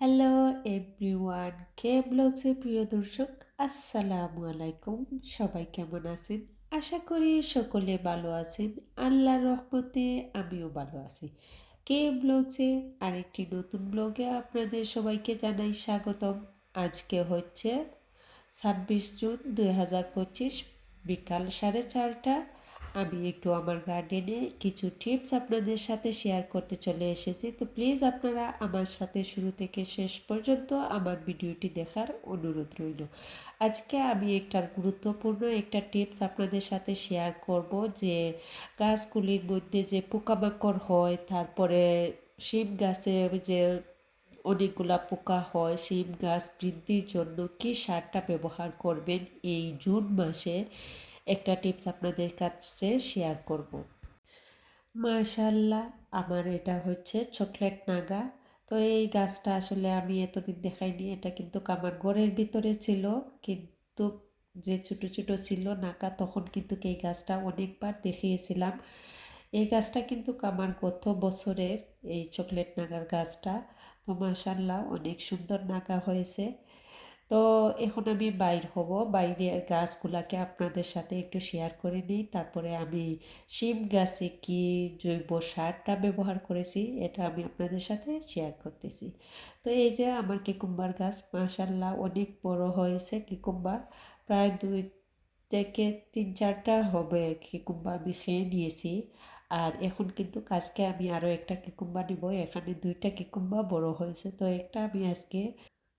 Hello everyone কে ব্লগসের প্রিয় দর্শক, আসসালামু আলাইকুম। সবাই কেমন আছেন? আশা করি সকলে ভালো আছেন। আল্লাহর রহমতে আমিও ভালো আছি। কে ব্লগসে আরেকটি নতুন ব্লগে আপনাদের সবাইকে জানাই স্বাগতম। আজকে হচ্ছে ছাব্বিশ জুন দুই হাজার পঁচিশ, বিকাল সাড়ে চারটা। আমি একটু আমার গার্ডেনে কিছু টিপস আপনাদের সাথে শেয়ার করতে চলে এসেছি। তো প্লিজ আপনারা আমার সাথে শুরু থেকে শেষ পর্যন্ত আমার ভিডিওটি দেখার অনুরোধ রইল। আজকে আমি একটা গুরুত্বপূর্ণ একটা টিপস আপনাদের সাথে শেয়ার করব যে গাছগুলির মধ্যে যে পোকামাকড় হয়, তারপরে শিম গাছে যে অনেকগুলা পোকা হয়, শিম গাছ বৃদ্ধির জন্য কী সারটা ব্যবহার করবেন এই জুন মাসে একটা টিপস আপনাদের কাছে শেয়ার করব। মাশাল্লাহ আমার এটা হচ্ছে চকলেট নাগা। তো এই গাছটা আসলে আমি এতদিন দেখাইনি, এটা কিন্তু আমার ঘরের ভিতরে ছিল, কিন্তু যে ছোটো ছোটো ছিল নাকা তখন কিন্তু এই গাছটা অনেকবার দেখিয়েছিলাম। এই গাছটা কিন্তু আমার গত বছরের এই চকলেট নাগার গাছটা। তো মাশাল্লাহ অনেক সুন্দর নাকা হয়েছে। তো এখন আমি বাইর হব। বাইরের গাছগুলাকে আপনাদের সাথে একটু শেয়ার করে নিই। তারপরে আমি শিম গাছে কি জৈব সারটা ব্যবহার করেছি, এটা আমি আপনাদের সাথে শেয়ার করতেছি। তো এই যে আমার কিকুম্বার গাছ মাশাল্লাহ অনেক বড় হয়েছে কিকুম্বা প্রায় দুই থেকে তিন চারটা হবে কিকুম্বা আমি খেয়ে নিয়েছি। আর এখন কিন্তু আজকে আমি আরও একটা কিকুম্বা নিব। এখানে দুইটা কিকুম্বা বড় হয়েছে। তো একটা আমি আজকে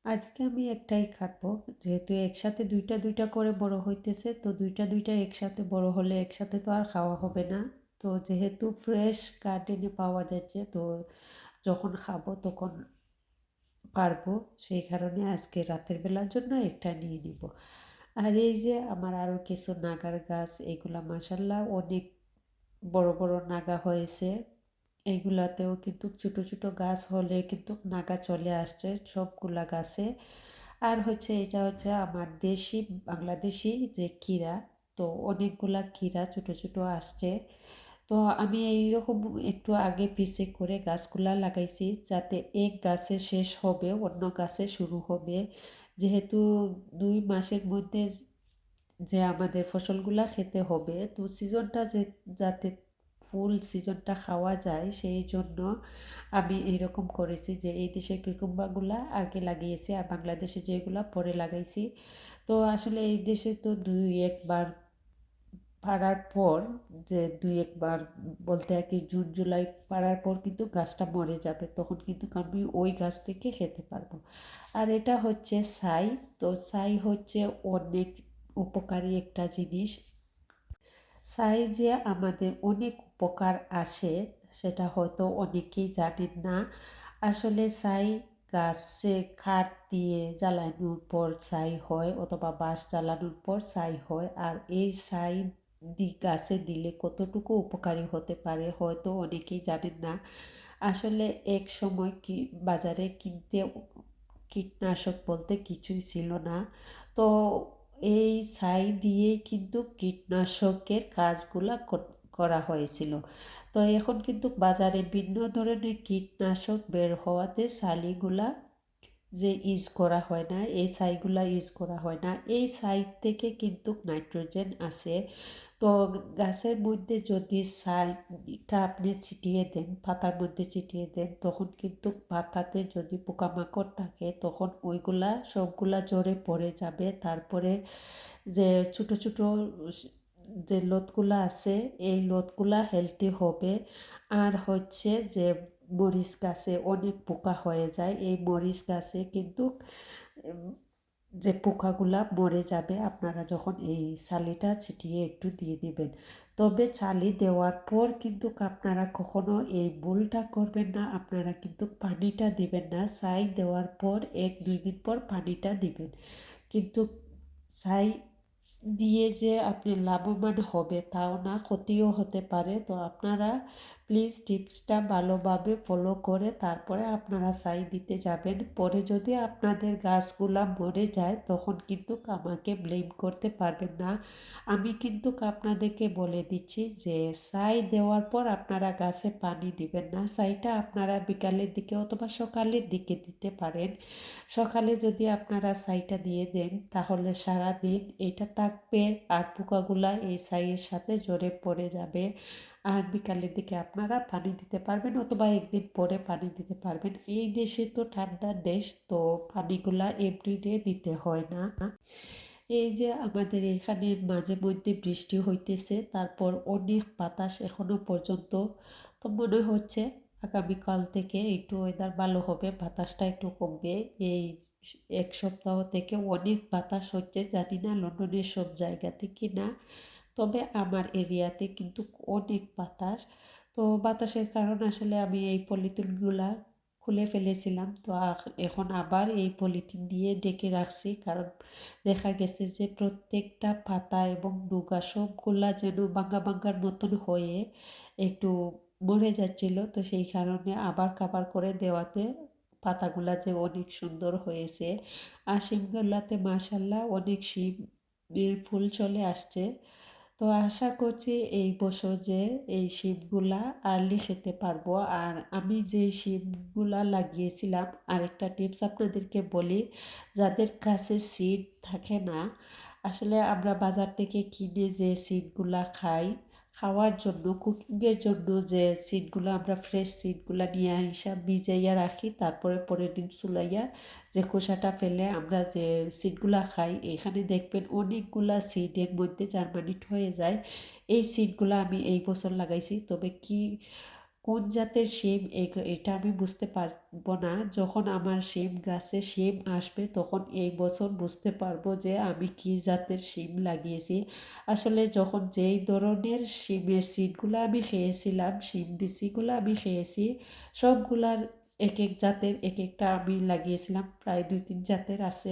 আজকে আমি একটাই কাটবো যেহেতু একসাথে দুইটা দুইটা করে বড় হইতেছে, তো দুইটা দুইটা একসাথে বড় হলে একসাথে তো আর খাওয়া হবে না। তো যেহেতু ফ্রেশ গার্ডেনে পাওয়া যাচ্ছে, তো যখন খাব তখন পারব। সেই কারণে আজকে রাতের বেলার জন্য একটা নিয়ে নিব। আর এই যে আমার আরও কিছু নাগার গাছ, এগুলা মাসাল্লাহ অনেক বড় বড় নাগা হয়েছে। এইগুলাতেও কিন্তু ছোটো ছোটো গাছ হলে কিন্তু নাগা চলে আসছে সবগুলা গাছে। আর হচ্ছে এটা হচ্ছে আমার দেশি, বাংলাদেশি যে কীরা তো অনেকগুলা কীরা ছোটো ছোটো আসছে। তো আমি এইরকম একটু আগে পিছে করে গাছগুলা লাগাইছি যাতে এক গাছে শেষ হবে, অন্য গাছে শুরু হবে। যেহেতু দুই মাসের মধ্যে যে আমাদের ফসলগুলা খেতে হবে, তো সিজনটা যে যাতে ফুল সিজনটা খাওয়া যায়, সেই জন্য আমি এইরকম করেছি যে এই দেশে কিকুম্বাগুলা আগে লাগিয়েছি আর বাংলাদেশে যেগুলা পরে লাগাইছি। তো আসলে এই দেশে তো দুই একবার পাড়ার পর যে দুই একবার বলতে আর কি জুন, জুলাই পাড়ার পর কিন্তু গাছটা মরে যাবে, তখন কিন্তু আমি ওই গাছ থেকে খেতে পারব। আর এটা হচ্ছে ছাই, তো ছাই হচ্ছে অনেক উপকারী একটা জিনিস। যে আমাদের অনেক উপকার আসে, সেটা হয়তো অনেকেই জানেন না। আসলে ছাই গাছে খাট দিয়ে জ্বালানোর পর ছাই হয় অথবা বাঁশ জ্বালানোর পর ছাই হয়, আর এই ছাই দি, গাছে দিলে কতটুকু উপকারী হতে পারে হয়তো অনেকেই জানেন না। আসলে এক সময় কি, বাজারে কিনতে, কীটনাশক বলতে কিছুই ছিল না। তো এই ছাই দিয়ে কিন্তু কীটনাশকের কাজগুলা করা হয়েছিল। তো এখন কিন্তু বাজারে ভিন্ন ধরনের কীটনাশক বের হওয়াতে শালিগুলা যে ইউজ করা হয় না, এই ছাইগুলা ইউজ করা হয় না, এই সাইড থেকে কিন্তু নাইট্রোজেন আসে তো গাছের মধ্যে যদি ছাইটা আপনি ছিটিয়ে দেন, পাতার মধ্যে ছিটিয়ে দেন, তখন কিন্তু পাতাতে যদি পোকামাকড় থাকে, তখন ওইগুলা সবগুলা জোরে পড়ে যাবে। তারপরে যে ছোটো ছোটো যে লোদগুলা আছে, এই লোদগুলা হেলদি হবে। আর হচ্ছে যে মরিচ গাছে অনেক পোকা হয়ে যায়। এই মরিচ গাছে কিন্তু যে পোকাগুলা মরে যাবে, আপনারা যখন এই চালিটা ছিটিয়ে একটু দিয়ে দিবেন। তবে চালি দেওয়ার পর কিন্তু আপনারা কখনো এই ভুলটা করবেন না, আপনারা কিন্তু পানিটা দিবেন না। ছাই দেওয়ার পর এক দুই দিন পর পানিটা দিবেন। কিন্তু ছাই দিয়ে যে আপনি লাভবান হবে তাও না, ক্ষতিও হতে পারে। তো আপনারা প্লিজ টিপসটা ভালোভাবে ফলো করে তারপরে আপনারা সাই দিতে যাবেন। পরে যদি আপনাদের গাছগুলা মরে যায়, তখন কিন্তু আমাকে ব্লেম করতে পারবেন না। আমি কিন্তু আপনাদেরকে বলে দিচ্ছি যে সাই দেওয়ার পর আপনারা গাছে পানি দিবেন না। সাইটা আপনারা বিকালের দিকে অথবা সকালের দিকে দিতে পারেন। সকালে যদি আপনারা সাইটা দিয়ে দেন, তাহলে সারা দিন এটা থাকবে আর পোকাগুলা এই সাইয়ের সাথে জোরে পড়ে যাবে। আর বিকালের দিকে আপনারা পানি দিতে পারবেন অথবা একদিন পরে পানি দিতে পারবেন। এই দেশে তো ঠান্ডার দেশ, তো পানিগুলা এভরিডে দিতে হয় না। এই যে আমাদের এখানে মাঝে মধ্যে বৃষ্টি হইতেছে, তারপর অনেক বাতাস এখনও পর্যন্ত, তো মনে হচ্ছে আগামীকাল থেকে একটু ওয়েদার ভালো হবে, বাতাসটা একটু কমবে। এই এক সপ্তাহ থেকে অনেক বাতাস হচ্ছে, জানি না লন্ডনের সব জায়গাতে কি না তবে আমার এরিয়াতে কিন্তু অনেক বাতাস। তো বাতাসের কারণ আসলে আমি এই পলিথিনগুলা খুলে ফেলেছিলাম। তো এখন আবার এই পলিথিন দিয়ে ডেকে রাখছি। কারণ দেখা গেছে যে প্রত্যেকটা পাতা এবং ডুগা সবগুলা যেন বাঙ্গা বাঙ্গার মতন হয়ে একটু মরে যাচ্ছিল। তো সেই কারণে আবার কাবার করে দেওয়াতে পাতাগুলা যে অনেক সুন্দর হয়েছে। আর শিমগুলাতে মাসাল্লাহ অনেক শিম ফুল চলে আসছে। তো আশা করছি এই বছর যে এই শিপগুলা আর লিখেতে পারব। আর আমি যে শিপগুলা লাগিয়েছিলাম, আরেকটা টিপস আপনাদেরকে বলি, যাদের কাছে সিড থাকে না, আসলে আমরা বাজার থেকে কিনে যে সিডগুলা খাই খাওয়ার জন্য কুকিংয়ের জন্য যে সিডগুলো আমরা ফ্রেশ সিডগুলো নিয়ে হিসাব ভিজাইয়া রাখি, তারপরে পরের দিন চুলাইয়া যে খোসাটা ফেলে আমরা যে সিডগুলা খাই, এখানে দেখবেন অনেকগুলা সিডের মধ্যে জার্মানিট হয়ে যায়। এই সিডগুলো আমি এই বছর লাগাইছি, তবে কি কোন জাতের শিম এটা আমি বুঝতে পারব না। যখন আমার শিম গাছে শিম আসবে, তখন এই বছর বুঝতে পারব যে আমি কি জাতের শিম লাগিয়েছি। আসলে যখন যেই ধরনের শিমের সিডগুলো আমি খেয়েছিলাম, শিম বিচিগুলো আমি খেয়েছি, সবগুলার এক এক জাতের এক একটা আমি লাগিয়েছিলাম। প্রায় দুই তিন জাতের আছে।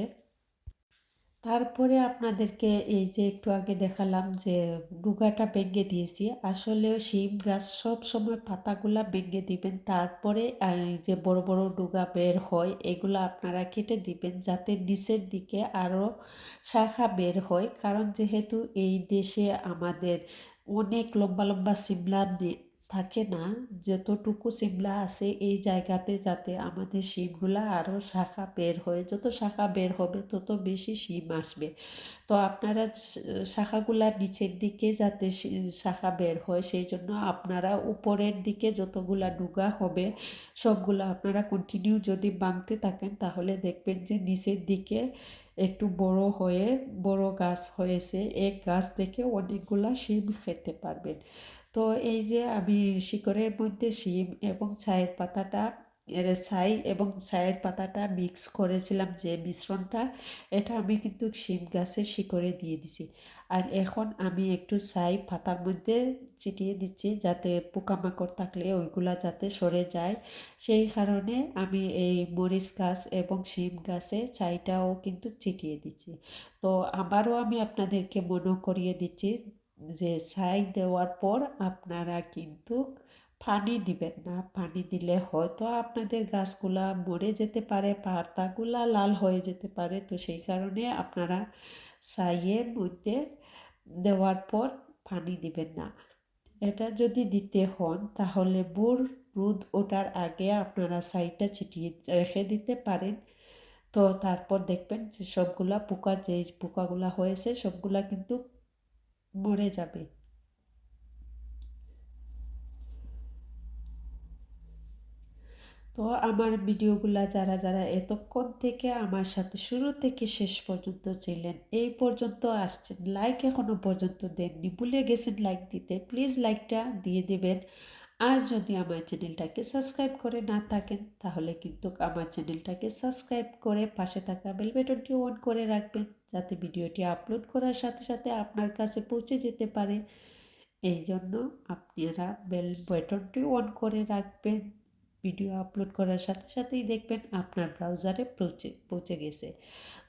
তারপরে আপনাদেরকে এই যে একটু আগে দেখালাম যে ডুগাটা ভেঙে দিয়েছি, আসলেও শিম গাছ সব সময় পাতাগুলা ভেঙে দিবেন। তারপরে যে বড় বড় ডুগা বের হয়, এগুলো আপনারা কেটে দিবেন যাতে নিচের দিকে আরও শাখা বের হয়। কারণ যেহেতু এই দেশে আমাদের অনেক লম্বা লম্বা সিমলা থাকে না, যতটুকু শিমলা আছে এই জায়গাতে যাতে আমাদের শিমগুলা আরও শাখা বের হয়, যত শাখা বের হবে তত বেশি শিম আসবে। তো আপনারা শাখাগুলার নিচের দিকে যাতে শাখা বের হয় সেই জন্য আপনারা উপরের দিকে যতগুলা ডুগা হবে, সবগুলো আপনারা কন্টিনিউ যদি বাঁধতে থাকেন তাহলে দেখবেন যে নিচের দিকে একটু বড় হয়ে, বড় গাছ হয়েছে, এক গাছ থেকে অনেকগুলা শিম খেতে পারবেন। তো এই যে আমি শিকড়ের মধ্যে শিম এবং ছায়ের পাতাটা ছাই এবং ছায়ের পাতাটা মিক্স করেছিলাম যে মিশ্রণটা, এটা আমি কিন্তু শিম গাছের শিকড়ে দিয়ে দিছি। আর এখন আমি একটু ছাই পাতার মধ্যে ছিটিয়ে দিচ্ছি যাতে পোকামাকড় থাকলে ওইগুলা যাতে সরে যায়। সেই কারণে আমি এই মরিচ গাছ এবং শিম গাছে ছাইটাও কিন্তু ছিটিয়ে দিচ্ছি। তো আবারও আমি আপনাদেরকে মনে করিয়ে দিচ্ছি যে ছাই দেওয়ার পর আপনারা কিন্তু পানি দিবেন না। পানি দিলে হয়তো আপনাদের গাছগুলা মরে যেতে পারে, পাতাগুলা লাল হয়ে যেতে পারে। তো সেই কারণে আপনারা ছাইয়ের মধ্যে দেওয়ার পর পানি দিবেন না। এটা যদি দিতে হন, তাহলে বোর রোদ ওঠার আগে আপনারা ছাইটা ছিটিয়ে রেখে দিতে পারেন। তো তারপর দেখবেন যে সবগুলা পোকা যে পোকাগুলা হয়েছে, সবগুলা কিন্তু মরে যাবে। তো আমার ভিডিওগুলা যারা যারা এতক্ষণ থেকে আমার সাথে শুরু থেকে শেষ পর্যন্ত ছিলেন, এই পর্যন্ত আসছেন লাইক এখনও পর্যন্ত দেননি, ভুলে গেছেন লাইক দিতে প্লিজ লাইকটা দিয়ে দেবেন। আর যদি আমার চ্যানেলটাকে সাবস্ক্রাইব করে না থাকেন, তাহলে কিন্তু আমার চ্যানেলটাকে সাবস্ক্রাইব করে পাশে থাকা বেল বাটনটি অন করে রাখবেন, যাতে ভিডিওটি আপলোড করার সাথে সাথে আপনার কাছে পৌঁছে যেতে পারে। এই জন্য আপনারা বেল বাটনটি অন করে রাখবেন। ভিডিও আপলোড করার সাথে সাথেই দেখবেন আপনার ব্রাউজারে পৌঁছে পৌঁছে গেছে।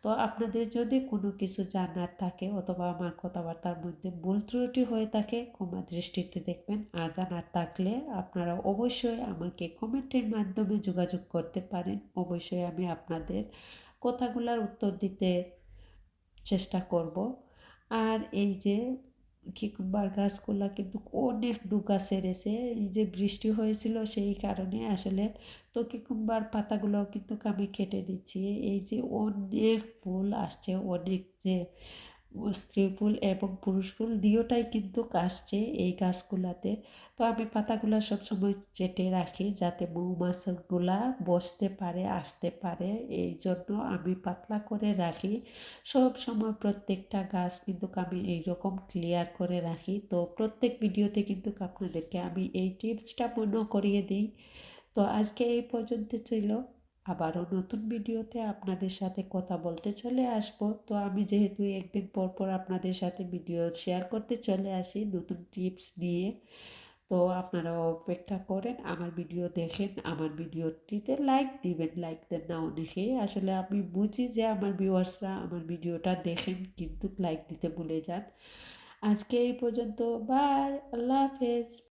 তো আপনাদের যদি কোনো কিছু জানার থাকে অথবা আমার কথাবার্তার মধ্যে ভুল ত্রুটি হয়ে থাকে, ক্ষমা দৃষ্টিতে দেখবেন। আর জানার থাকলে আপনারা অবশ্যই আমাকে কমেন্টের মাধ্যমে যোগাযোগ করতে পারেন। অবশ্যই আমি আপনাদের কথাগুলোর উত্তর দিতে চেষ্টা করব। আর এই যে কিকুম্বার গাছগুলা কিন্তু অনেক ডুগা সেরেছে এই যে বৃষ্টি হয়েছিল সেই কারণে আসলে তো কিকুম্বার পাতাগুলোও কিন্তু আমি কেটে দিচ্ছি। এই যে অনেক ফুল আসছে, অনেক যে স্ত্রী ফুল এবং পুরুষ ফুল দুয়োটাই কিন্তু আসছে এই গাছগুলাতে। তো আমি পাতাগুলো সবসময় চেটে রাখি যাতে মৌমাছিগুলা বসতে পারে, আসতে পারে। এই জন্য আমি পাতলা করে রাখি। সব সময় প্রত্যেকটা গাছ কিন্তু আমি এইরকম ক্লিয়ার করে রাখি। তো প্রত্যেক ভিডিওতে কিন্তু আপনাদেরকে আমি এই টিপসটা মনে করিয়ে দিই। তো আজকে এই পর্যন্ত ছিল। আবারও নতুন ভিডিওতে আপনাদের সাথে কথা বলতে চলে আসব। তো আমি যেহেতু একদিন পর পর আপনাদের সাথে ভিডিও শেয়ার করতে চলে আসি নতুন টিপস নিয়ে, তো আপনারা অপেক্ষা করেন, আমার ভিডিও দেখেন, আমার ভিডিওটিতে লাইক দিবেন লাইক দেন না অনেকে। আসলে আমি বুঝি যে আমার ভিউয়ার্সরা আমার ভিডিওটা দেখেন কিন্তু লাইক দিতে ভুলে যান। আজকে এই পর্যন্ত বাই আল্লাহ হাফেজ।